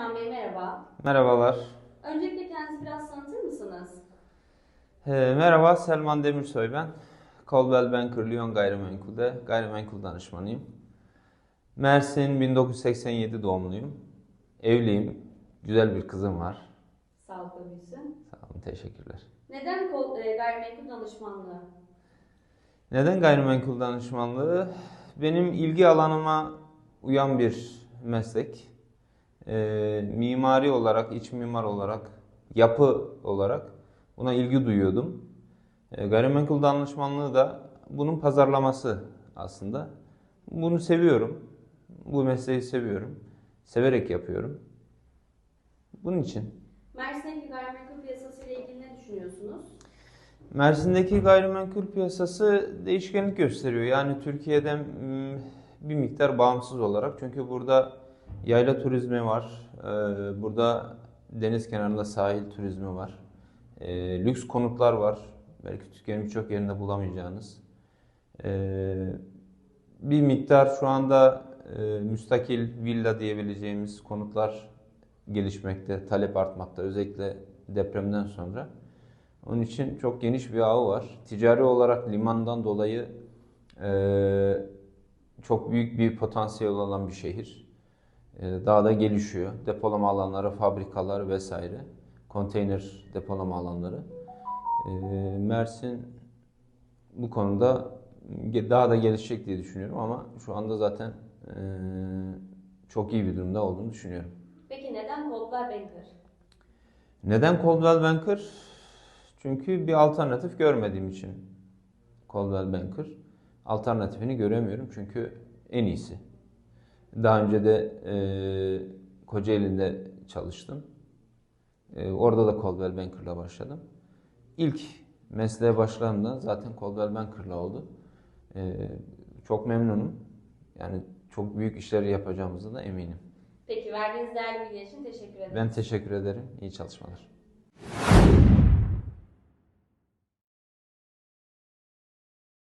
Selman Bey merhaba. Merhabalar. Öncelikle kendinizi biraz tanıtır mısınız? Ee, merhaba, Selman Demirsoy ben. Coldwell Banker Lyon Gayrimenkul'de gayrimenkul danışmanıyım. Mersin 1987 doğumluyum. Evliyim. Güzel bir kızım var. Sağlıklı büyüsün. Sağ olun, teşekkürler. Neden kol- e, gayrimenkul danışmanlığı? Neden gayrimenkul danışmanlığı? Benim ilgi alanıma uyan bir meslek. Ee, mimari olarak, iç mimar olarak, yapı olarak buna ilgi duyuyordum. Ee, gayrimenkul danışmanlığı da bunun pazarlaması aslında. Bunu seviyorum. Bu mesleği seviyorum. Severek yapıyorum. Bunun için. Mersin'deki gayrimenkul piyasası ile ilgili ne düşünüyorsunuz? Mersin'deki gayrimenkul piyasası değişkenlik gösteriyor. Yani Türkiye'den mm, bir miktar bağımsız olarak. Çünkü burada yayla turizmi var. Ee, Burada deniz kenarında sahil turizmi var. Ee, Lüks konutlar var. Belki Türkiye'nin birçok yerinde bulamayacağınız. Ee, Bir miktar şu anda e, müstakil villa diyebileceğimiz konutlar gelişmekte, talep artmakta. Özellikle depremden sonra. Onun için çok geniş bir ağı var. Ticari olarak limandan dolayı eee, çok büyük bir potansiyel olan bir şehir. Eee, daha da gelişiyor. Depolama alanları, fabrikalar vesaire. Konteyner depolama alanları. Eee, Mersin bu konuda daha da gelişecek diye düşünüyorum ama şu anda zaten eee, çok iyi bir durumda olduğunu düşünüyorum. Peki neden Coldwell Banker? Neden Coldwell Banker? Çünkü bir alternatif görmediğim için Coldwell Banker. Alternatifini göremiyorum çünkü en iyisi. Daha önce de e, Kocaeli'nde çalıştım. E, orada da Coldwell Banker'la başladım. İlk mesleğe başladığımda zaten Coldwell Banker'la oldu. E, çok memnunum. Yani çok büyük işleri yapacağımıza da eminim. Peki verdiğiniz değerli bilgi için teşekkür ederim. Ben teşekkür ederim. İyi çalışmalar.